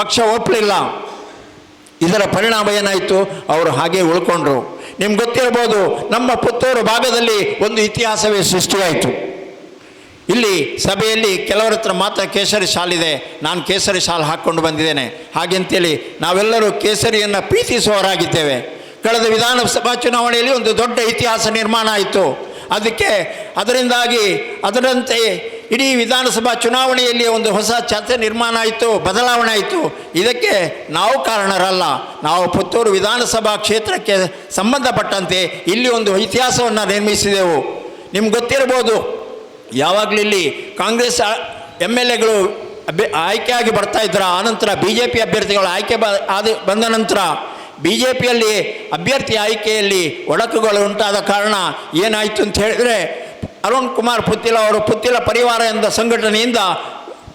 ಪಕ್ಷ ಒಪ್ಪಲಿಲ್ಲ ಇದರ ಪರಿಣಾಮ ಏನಾಯಿತು? ಅವರು ಹಾಗೆ ಉಳ್ಕೊಂಡ್ರು. ನಿಮ್ಗೆ ಗೊತ್ತಿರ್ಬೋದು ನಮ್ಮ ಪುತ್ತೂರು ಭಾಗದಲ್ಲಿ ಒಂದು ಇತಿಹಾಸವೇ ಸೃಷ್ಟಿಯಾಯಿತು. ಇಲ್ಲಿ ಸಭೆಯಲ್ಲಿ ಕೆಲವರ ಹತ್ರ ಮಾತ್ರ ಕೇಸರಿ ಶಾಲಿದೆ ನಾನು ಕೇಸರಿ ಶಾಲ್ ಹಾಕ್ಕೊಂಡು ಬಂದಿದ್ದೇನೆ. ಹಾಗೆ ಅಂತೇಳಿ ನಾವೆಲ್ಲರೂ ಕೇಸರಿಯನ್ನು ಪ್ರೀತಿಸುವವರಾಗಿದ್ದೇವೆ. ಕಳೆದ ವಿಧಾನಸಭಾ ಚುನಾವಣೆಯಲ್ಲಿ ಒಂದು ದೊಡ್ಡ ಇತಿಹಾಸ ನಿರ್ಮಾಣ ಆಯಿತು. ಅದಕ್ಕೆ ಅದರಿಂದಾಗಿ ಅದರಂತೆ ಇಡೀ ವಿಧಾನಸಭಾ ಚುನಾವಣೆಯಲ್ಲಿ ಒಂದು ಹೊಸ ಚಾತೆ ನಿರ್ಮಾಣ ಆಯಿತು, ಬದಲಾವಣೆ ಆಯಿತು. ಇದಕ್ಕೆ ನಾವು ಕಾರಣರಲ್ಲ. ನಾವು ಪುತ್ತೂರು ವಿಧಾನಸಭಾ ಕ್ಷೇತ್ರಕ್ಕೆ ಸಂಬಂಧಪಟ್ಟಂತೆ ಇಲ್ಲಿ ಒಂದು ಇತಿಹಾಸವನ್ನು ನಿರ್ಮಿಸಿದೆವು. ನಿಮ್ಗೆ ಗೊತ್ತಿರ್ಬೋದು, ಯಾವಾಗಲೂ ಇಲ್ಲಿ ಕಾಂಗ್ರೆಸ್ ಎಂ ಎಲ್ ಎಗಳು ಅಭ್ಯ ಆಯ್ಕೆಯಾಗಿ ಬರ್ತಾ ಇದ್ರ, ಆನಂತರ ಬಿ ಜೆ ಪಿ ಅಭ್ಯರ್ಥಿಗಳು ಆಯ್ಕೆ ಬ, ಆದ, ಬಂದ ನಂತರ ಬಿ ಜೆ ಪಿಯಲ್ಲಿ ಅಭ್ಯರ್ಥಿ ಆಯ್ಕೆಯಲ್ಲಿ ಒಡಕುಗಳು ಉಂಟಾದ ಕಾರಣ ಏನಾಯಿತು ಅಂತ ಹೇಳಿದರೆ ಅರುಣ್ ಕುಮಾರ್ ಪುತ್ತಿಲ ಅವರು ಪುತ್ತಿಲ ಪರಿವಾರ ಎಂದ ಸಂಘಟನೆಯಿಂದ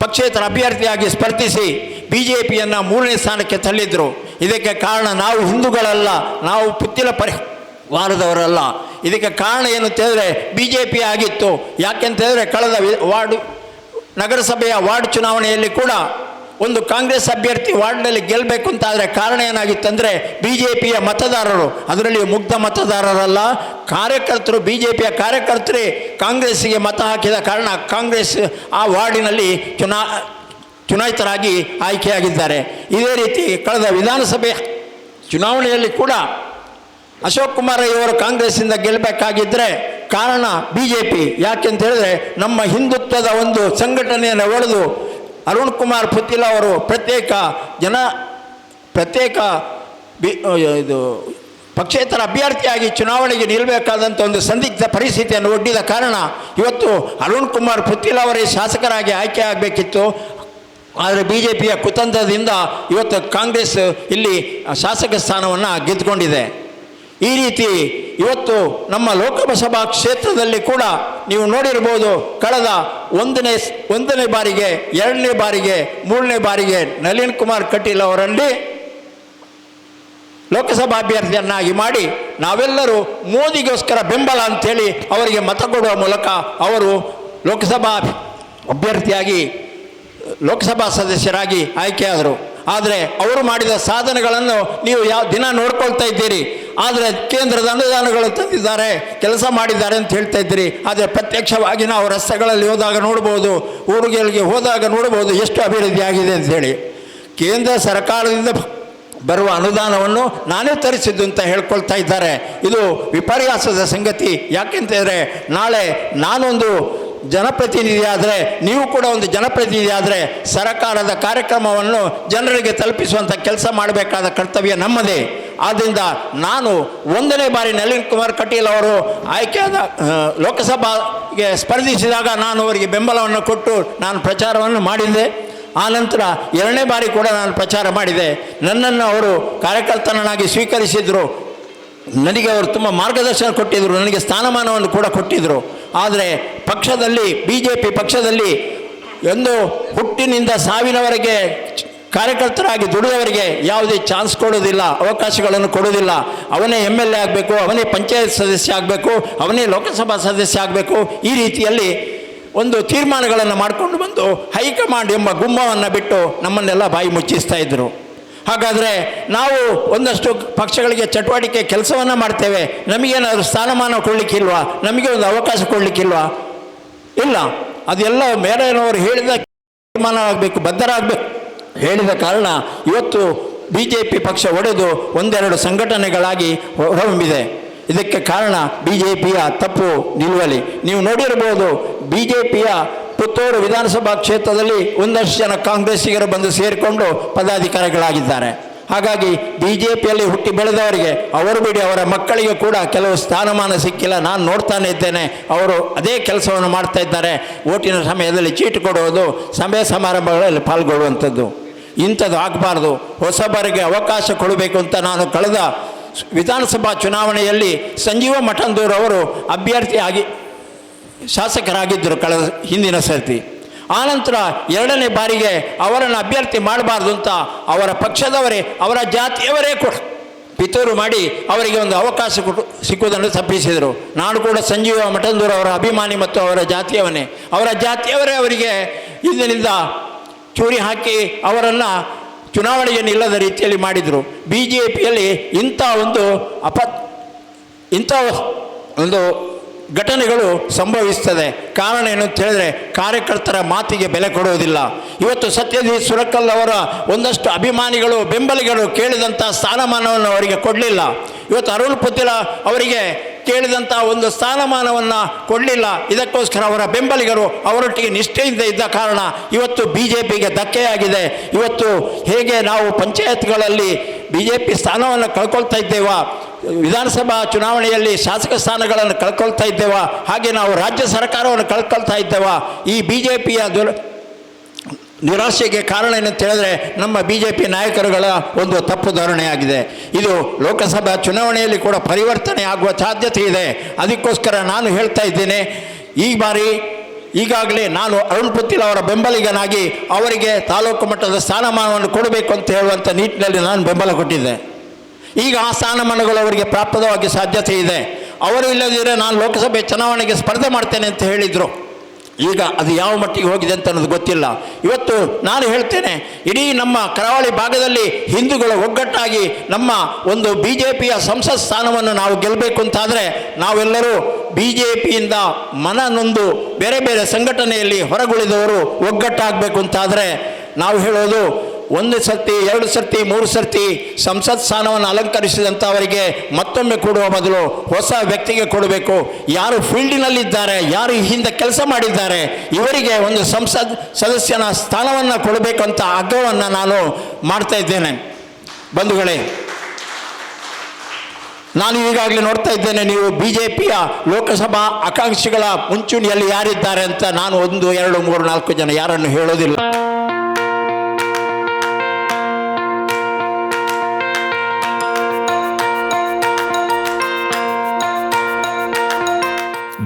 ಪಕ್ಷೇತರ ಅಭ್ಯರ್ಥಿಯಾಗಿ ಸ್ಪರ್ಧಿಸಿ ಬಿ ಜೆ ಪಿಯನ್ನು ಮೂರನೇ ಸ್ಥಾನಕ್ಕೆ ತಳ್ಳಿದ್ರು. ಇದಕ್ಕೆ ಕಾರಣ ನಾವು ಹಿಂದೂಗಳಲ್ಲ, ನಾವು ಪುತ್ತಿಲ ಪರಿ ವಾರದವರಲ್ಲ ಇದಕ್ಕೆ ಕಾರಣ ಏನು ಅಂತ ಹೇಳಿದ್ರೆ ಬಿ ಜೆ ಪಿ ಆಗಿತ್ತು ಯಾಕೆಂತ ಹೇಳಿದ್ರೆ ಕಳೆದ ವಾರ್ಡು, ನಗರಸಭೆಯ ವಾರ್ಡ್ ಚುನಾವಣೆಯಲ್ಲಿ ಕೂಡ ಒಂದು ಕಾಂಗ್ರೆಸ್ ಅಭ್ಯರ್ಥಿ ವಾರ್ಡ್ನಲ್ಲಿ ಗೆಲ್ಲಬೇಕು ಅಂತ ಆದರೆ ಕಾರಣ ಏನಾಗಿತ್ತಂದರೆ ಬಿ ಜೆ ಪಿಯ ಮತದಾರರು. ಅದರಲ್ಲಿ ಮುಗ್ಧ ಮತದಾರರಲ್ಲ. ಕಾರ್ಯಕರ್ತರು ಬಿ ಜೆ ಪಿಯ ಕಾರ್ಯಕರ್ತರೇ ಕಾಂಗ್ರೆಸ್ಸಿಗೆ ಮತ ಹಾಕಿದ ಕಾರಣ ಕಾಂಗ್ರೆಸ್ ಆ ವಾರ್ಡಿನಲ್ಲಿ ಚುನಾ, ಚುನಾಯಿತರಾಗಿ ಆಯ್ಕೆಯಾಗಿದ್ದಾರೆ. ಇದೇ ರೀತಿ ಕಳೆದ ವಿಧಾನಸಭೆ ಚುನಾವಣೆಯಲ್ಲಿ ಕೂಡ ಅಶೋಕ್ ಕುಮಾರ್ ಇವರು ಕಾಂಗ್ರೆಸ್ಸಿಂದ ಗೆಲ್ಲಬೇಕಾಗಿದ್ದರೆ ಕಾರಣ ಬಿ ಜೆ ಪಿ ಯಾಕೆಂತ ಹೇಳಿದ್ರೆ ನಮ್ಮ ಹಿಂದುತ್ವದ ಒಂದು ಸಂಘಟನೆಯನ್ನು ಒಡೆದು ಅರುಣ್ ಕುಮಾರ್ ಪುತಿಲ ಅವರು ಪ್ರತ್ಯೇಕ ಜನ, ಪ್ರತ್ಯೇಕ ಬಿ ಇದು ಪಕ್ಷೇತರ ಅಭ್ಯರ್ಥಿಯಾಗಿ ಚುನಾವಣೆಗೆ ನಿಲ್ಲಬೇಕಾದಂಥ ಒಂದು ಸಂದಿಗ್ಧ ಪರಿಸ್ಥಿತಿಯನ್ನು ಒಡ್ಡಿದ ಕಾರಣ ಇವತ್ತು ಅರುಣ್ ಕುಮಾರ್ ಪುತ್ತಿಲ ಅವರೇ ಶಾಸಕರಾಗಿ ಆಯ್ಕೆ ಆಗಬೇಕಿತ್ತು. ಆದರೆ ಬಿ ಜೆ ಪಿಯ ಕುತಂತ್ರದಿಂದ ಇವತ್ತು ಕಾಂಗ್ರೆಸ್ ಇಲ್ಲಿ ಶಾಸಕ ಸ್ಥಾನವನ್ನು ಗೆದ್ದುಕೊಂಡಿದೆ. ಈ ರೀತಿ ಇವತ್ತು ನಮ್ಮ ಲೋಕಸಭಾ ಕ್ಷೇತ್ರದಲ್ಲಿ ಕೂಡ ನೀವು ನೋಡಿರ್ಬೋದು, ಕಳೆದ ಒಂದನೇ ಒಂದನೇ ಬಾರಿಗೆ, ಎರಡನೇ ಬಾರಿಗೆ, ಮೂರನೇ ಬಾರಿಗೆ ನಳಿನ್ ಕುಮಾರ್ ಕಟೀಲ್ ಅವರಲ್ಲಿ ಲೋಕಸಭಾ ಅಭ್ಯರ್ಥಿಯನ್ನಾಗಿ ಮಾಡಿ ನಾವೆಲ್ಲರೂ ಮೋದಿಗೋಸ್ಕರ ಬೆಂಬಲ ಅಂಥೇಳಿ ಅವರಿಗೆ ಮತ ಕೊಡುವ ಮೂಲಕ ಅವರು ಲೋಕಸಭಾ ಅಭ್ಯರ್ಥಿಯಾಗಿ, ಲೋಕಸಭಾ ಸದಸ್ಯರಾಗಿ ಆಯ್ಕೆಯಾದರು. ಆದರೆ ಅವರು ಮಾಡಿದ ಸಾಧನೆಗಳನ್ನು ನೀವು ಯಾವ, ದಿನ ನೋಡ್ಕೊಳ್ತಾ ಇದ್ದೀರಿ. ಆದರೆ ಕೇಂದ್ರದ ಅನುದಾನಗಳು ತಂದಿದ್ದಾರೆ, ಕೆಲಸ ಮಾಡಿದ್ದಾರೆ ಅಂತ ಹೇಳ್ತಾ ಇದ್ದೀರಿ. ಆದರೆ ಪ್ರತ್ಯಕ್ಷವಾಗಿ ನಾವು ರಸ್ತೆಗಳಲ್ಲಿ ಹೋದಾಗ ನೋಡ್ಬೋದು, ಊರುಗಳಿಗೆ ಹೋದಾಗ ನೋಡ್ಬೋದು ಎಷ್ಟು ಅಭಿವೃದ್ಧಿ ಆಗಿದೆ ಅಂತೇಳಿ ಕೇಂದ್ರ ಸರ್ಕಾರದಿಂದ ಬರುವ ಅನುದಾನವನ್ನು ನಾನೇ ತರಿಸಿದ್ದು ಅಂತ ಹೇಳ್ಕೊಳ್ತಾ ಇದ್ದಾರೆ. ಇದು ವಿಪರ್ಯಾಸದ ಸಂಗತಿ. ಯಾಕೆಂತಂದರೆ ನಾಳೆ ನಾನೊಂದು ಜನಪ್ರತಿನಿಧಿ ಆದರೆ, ನೀವು ಕೂಡ ಒಂದು ಜನಪ್ರತಿನಿಧಿ ಆದರೆ ಸರ್ಕಾರದ ಕಾರ್ಯಕ್ರಮವನ್ನು ಜನರಿಗೆ ತಲುಪಿಸುವಂಥ ಕೆಲಸ ಮಾಡಬೇಕಾದ ಕರ್ತವ್ಯ ನಮ್ಮದೇ. ಆದ್ದರಿಂದ ನಾನು ಒಂದನೇ ಬಾರಿ ನಳಿನ್ ಕುಮಾರ್ ಕಟೀಲ್ ಅವರು ಆಯ್ಕೆಯಾದ ಲೋಕಸಭೆಗೆ ಸ್ಪರ್ಧಿಸಿದಾಗ ನಾನು ಅವರಿಗೆ ಬೆಂಬಲವನ್ನು ಕೊಟ್ಟು ನಾನು ಪ್ರಚಾರವನ್ನು ಮಾಡಿದ್ದೆ. ಆನಂತರ ಎರಡನೇ ಬಾರಿ ಕೂಡ ನಾನು ಪ್ರಚಾರ ಮಾಡಿದೆ. ನನ್ನನ್ನು ಅವರು ಕಾರ್ಯಕರ್ತನನ್ನಾಗಿ ಸ್ವೀಕರಿಸಿದರು. ನನಗೆ ಅವರು ತುಂಬ ಮಾರ್ಗದರ್ಶನ ಕೊಟ್ಟಿದ್ದರು ನನಗೆ ಸ್ಥಾನಮಾನವನ್ನು ಕೂಡ ಕೊಟ್ಟಿದ್ದರು ಆದರೆ ಪಕ್ಷದಲ್ಲಿ ಬಿ ಜೆ ಪಿ ಪಕ್ಷದಲ್ಲಿ ಒಂದು ಹುಟ್ಟಿನಿಂದ ಸಾವಿನವರೆಗೆ ಕಾರ್ಯಕರ್ತರಾಗಿ ದುಡಿದವರಿಗೆ ಯಾವುದೇ ಚಾನ್ಸ್ ಕೊಡೋದಿಲ್ಲ ಅವಕಾಶಗಳನ್ನು ಕೊಡೋದಿಲ್ಲ ಅವನೇ ಎಂ ಎಲ್ ಎ ಆಗಬೇಕು, ಅವನೇ ಪಂಚಾಯತ್ ಸದಸ್ಯ ಆಗಬೇಕು, ಅವನೇ ಲೋಕಸಭಾ ಸದಸ್ಯ ಆಗಬೇಕು, ಈ ರೀತಿಯಲ್ಲಿ ಒಂದು ತೀರ್ಮಾನಗಳನ್ನು ಮಾಡಿಕೊಂಡು ಬಂದು ಹೈಕಮಾಂಡ್ ಎಂಬ ಗುಮ್ಮವನ್ನು ಬಿಟ್ಟು ನಮ್ಮನ್ನೆಲ್ಲ ಬಾಯಿ ಮುಚ್ಚಿಸ್ತಾ ಇದ್ದರು ಹಾಗಾದರೆ ನಾವು ಒಂದಷ್ಟು ಪಕ್ಷಗಳಿಗೆ ಚಟುವಟಿಕೆ ಕೆಲಸವನ್ನು ಮಾಡ್ತೇವೆ. ನಮಗೇನಾದರೂ ಸ್ಥಾನಮಾನ ಕೊಡಲಿಕ್ಕಿಲ್ವಾ? ನಮಗೆ ಒಂದು ಅವಕಾಶ ಕೊಡಲಿಕ್ಕಿಲ್ವಾ? ಇಲ್ಲ. ಅದೆಲ್ಲ ಮೇಲಿನವರು ಹೇಳಿದ ತೀರ್ಮಾನ ಆಗಬೇಕು, ಬದ್ಧರಾಗಬೇಕು. ಹೇಳಿದ ಕಾರಣ ಇವತ್ತು ಬಿ ಜೆ ಪಿ ಪಕ್ಷ ಒಡೆದು ಒಂದೆರಡು ಸಂಘಟನೆಗಳಾಗಿ ಹೊರಹೊಮ್ಮಿದೆ. ಇದಕ್ಕೆ ಕಾರಣ ಬಿ ಜೆ ಪಿಯ ತಪ್ಪು ನಿಲುವಳಿ. ನೀವು ನೋಡಿರಬಹುದು ಬಿ ಜೆ ಪಿಯ ಪುತ್ತೂರು ವಿಧಾನಸಭಾ ಕ್ಷೇತ್ರದಲ್ಲಿ ಒಂದಷ್ಟು ಜನ ಕಾಂಗ್ರೆಸ್ಸಿಗರು ಬಂದು ಸೇರಿಕೊಂಡು ಪದಾಧಿಕಾರಿಗಳಾಗಿದ್ದಾರೆ. ಹಾಗಾಗಿ ಬಿ ಜೆ ಪಿಯಲ್ಲಿ ಹುಟ್ಟಿ ಬೆಳೆದವರಿಗೆ ಅವರು ಬಿಡಿ ಅವರ ಮಕ್ಕಳಿಗೆ ಕೂಡ ಕೆಲವು ಸ್ಥಾನಮಾನ ಸಿಕ್ಕಿಲ್ಲ. ನಾನು ನೋಡ್ತಾನೆ ಇದ್ದೇನೆ. ಅವರು ಅದೇ ಕೆಲಸವನ್ನು ಮಾಡ್ತಾ ಇದ್ದಾರೆ. ಓಟಿನ ಸಮಯದಲ್ಲಿ ಚೀಟು ಕೊಡುವುದು ಸಭೆ ಸಮಾರಂಭಗಳಲ್ಲಿ ಪಾಲ್ಗೊಳ್ಳುವಂಥದ್ದು. ಇಂಥದ್ದು ಆಗಬಾರ್ದು. ಹೊಸಬರಿಗೆ ಅವಕಾಶ ಕೊಡಬೇಕು ಅಂತ ನಾನು ಕಳೆದ ವಿಧಾನಸಭಾ ಚುನಾವಣೆಯಲ್ಲಿ ಸಂಜೀವ ಮಠಂದೂರ್ ಅವರು ಅಭ್ಯರ್ಥಿಯಾಗಿ ಶಾಸಕರಾಗಿದ್ದರು ಕಳೆದ ಹಿಂದಿನ ಸರ್ತಿ. ಆನಂತರ ಎರಡನೇ ಬಾರಿಗೆ ಅವರನ್ನು ಅಭ್ಯರ್ಥಿ ಮಾಡಬಾರ್ದು ಅಂತ ಅವರ ಪಕ್ಷದವರೇ, ಅವರ ಜಾತಿಯವರೇ ಕೂಡ ಪಿತೂರು ಮಾಡಿ ಅವರಿಗೆ ಒಂದು ಅವಕಾಶ ಕೊಟ್ಟು ಸಿಕ್ಕುವುದನ್ನು ತಪ್ಪಿಸಿದರು. ನಾನು ಕೂಡ ಸಂಜೀವ ಮಠಂದೂರು ಅವರ ಅಭಿಮಾನಿ ಮತ್ತು ಅವರ ಜಾತಿಯವನೇ. ಅವರ ಜಾತಿಯವರೇ ಅವರಿಗೆ ಇಂದಿನಿಂದ ಚೂರಿ ಹಾಕಿ ಅವರನ್ನು ಚುನಾವಣೆಯನ್ನು ಇಲ್ಲದ ರೀತಿಯಲ್ಲಿ ಮಾಡಿದರು. ಬಿ ಜೆ ಪಿಯಲ್ಲಿ ಇಂಥ ಒಂದು ಅಪ ಇಂಥ ಒಂದು ಘಟನೆಗಳು ಸಂಭವಿಸ್ತದೆ. ಕಾರಣ ಏನು ಅಂತ ಹೇಳಿದ್ರೆ, ಕಾರ್ಯಕರ್ತರ ಮಾತಿಗೆ ಬೆಲೆ ಕೊಡುವುದಿಲ್ಲ. ಇವತ್ತು ಸತ್ಯಜಿತ್ ಸುರಕಲ್ ಅವರ ಒಂದಷ್ಟು ಅಭಿಮಾನಿಗಳು ಬೆಂಬಲಿಗಳು ಕೇಳಿದಂಥ ಸ್ಥಾನಮಾನವನ್ನು ಅವರಿಗೆ ಕೊಡಲಿಲ್ಲ. ಇವತ್ತು ಅರುಣ್ ಪುತಿಲ ಅವರಿಗೆ ಕೇಳಿದಂಥ ಒಂದು ಸ್ಥಾನಮಾನವನ್ನು ಕೊಡಲಿಲ್ಲ. ಇದಕ್ಕೋಸ್ಕರ ಅವರ ಬೆಂಬಲಿಗರು ಅವರೊಟ್ಟಿಗೆ ನಿಷ್ಠೆಯಿಂದ ಇದ್ದ ಕಾರಣ ಇವತ್ತು ಬಿ ಜೆ ಪಿಗೆ ಧಕ್ಕೆಯಾಗಿದೆ. ಇವತ್ತು ಹೇಗೆ ನಾವು ಪಂಚಾಯತ್ಗಳಲ್ಲಿ ಬಿ ಜೆ ಪಿ ಸ್ಥಾನವನ್ನು ಕಳ್ಕೊಳ್ತಾ ಇದ್ದೇವಾ? ವಿಧಾನಸಭಾ ಚುನಾವಣೆಯಲ್ಲಿ ಶಾಸಕ ಸ್ಥಾನಗಳನ್ನು ಕಳ್ಕೊಳ್ತಾ ಇದ್ದೇವ? ಹಾಗೆ ನಾವು ರಾಜ್ಯ ಸರ್ಕಾರವನ್ನು ಕಳ್ಕೊಳ್ತಾ ಇದ್ದೇವ? ಈ ಬಿ ಜೆ ಪಿಯ ದುರ್, ನಿರಾಶೆಗೆ ಕಾರಣ ಏನಂತ ಹೇಳಿದ್ರೆ ನಮ್ಮ ಬಿ ಜೆ ಪಿ ನಾಯಕರುಗಳ ಒಂದು ತಪ್ಪು ಧೋರಣೆಯಾಗಿದೆ. ಇದು ಲೋಕಸಭಾ ಚುನಾವಣೆಯಲ್ಲಿ ಕೂಡ ಪರಿವರ್ತನೆ ಆಗುವ ಸಾಧ್ಯತೆ ಇದೆ. ಅದಕ್ಕೋಸ್ಕರ ನಾನು ಹೇಳ್ತಾ ಇದ್ದೇನೆ, ಈ ಬಾರಿ ಈಗಾಗಲೇ ನಾನು ಅರುಣ್ ಪುತ್ತಿಲ್ ಅವರ ಬೆಂಬಲಿಗನಾಗಿ ಅವರಿಗೆ ತಾಲೂಕು ಮಟ್ಟದ ಸ್ಥಾನಮಾನವನ್ನು ಕೊಡಬೇಕು ಅಂತ ಹೇಳುವಂಥ ನಿಟ್ಟಿನಲ್ಲಿ ನಾನು ಬೆಂಬಲ ಕೊಟ್ಟಿದ್ದೆ. ಈಗ ಆ ಸ್ಥಾನಮಾನಗಳು ಅವರಿಗೆ ಪ್ರಾಪ್ತವಾಗಿ ಸಾಧ್ಯತೆ ಇದೆ. ಅವರು ಇಲ್ಲದಿದ್ದರೆ ನಾನು ಲೋಕಸಭೆ ಚುನಾವಣೆಗೆ ಸ್ಪರ್ಧೆ ಮಾಡ್ತೇನೆ ಅಂತ ಹೇಳಿದರು. ಈಗ ಅದು ಯಾವ ಮಟ್ಟಿಗೆ ಹೋಗಿದೆ ಅಂತ ಅನ್ನೋದು ಗೊತ್ತಿಲ್ಲ. ಇವತ್ತು ನಾನು ಹೇಳ್ತೇನೆ, ಇಡೀ ನಮ್ಮ ಕರಾವಳಿ ಭಾಗದಲ್ಲಿ ಹಿಂದೂಗಳ ಒಗ್ಗಟ್ಟಾಗಿ ನಮ್ಮ ಒಂದು ಬಿ ಜೆ ಪಿಯ ಸಂಸತ್ ಸ್ಥಾನವನ್ನು ನಾವು ಗೆಲ್ಲಬೇಕು ಅಂತಾದರೆ ನಾವೆಲ್ಲರೂ ಬಿ ಜೆ ಪಿಯಿಂದ ಮನನೊಂದು ಬೇರೆ ಬೇರೆ ಸಂಘಟನೆಯಲ್ಲಿ ಹೊರಗುಳಿದವರು ಒಗ್ಗಟ್ಟಾಗಬೇಕು ಅಂತಾದರೆ ನಾವು ಹೇಳೋದು ಒಂದು ಸರ್ತಿ, ಎರಡು ಸರ್ತಿ, ಮೂರು ಸರ್ತಿ ಸಂಸತ್ ಸ್ಥಾನವನ್ನು ಅಲಂಕರಿಸಿದಂಥವರಿಗೆ ಮತ್ತೊಮ್ಮೆ ಕೊಡುವ ಬದಲು ಹೊಸ ವ್ಯಕ್ತಿಗೆ ಕೊಡಬೇಕು. ಯಾರು ಫೀಲ್ಡಿನಲ್ಲಿದ್ದಾರೆ, ಯಾರು ಹಿಂದೆ ಕೆಲಸ ಮಾಡಿದ್ದಾರೆ, ಇವರಿಗೆ ಒಂದು ಸಂಸತ್ ಸದಸ್ಯನ ಸ್ಥಾನವನ್ನು ಕೊಡಬೇಕು ಅಂತ ಆಗ್ರಹವನ್ನು ನಾನು ಮಾಡ್ತಾ ಇದ್ದೇನೆ. ಬಂಧುಗಳೇ, ನಾನು ಈಗಾಗಲೇ ನೋಡ್ತಾ ಇದ್ದೇನೆ, ನೀವು ಬಿ ಜೆ ಪಿಯ ಲೋಕಸಭಾ ಆಕಾಂಕ್ಷಿಗಳ ಮುಂಚೂಣಿಯಲ್ಲಿ ಯಾರಿದ್ದಾರೆ ಅಂತ ನಾನು ಒಂದು, ಎರಡು, ಮೂರು, ನಾಲ್ಕು ಜನ ಯಾರನ್ನು ಹೇಳೋದಿಲ್ಲ.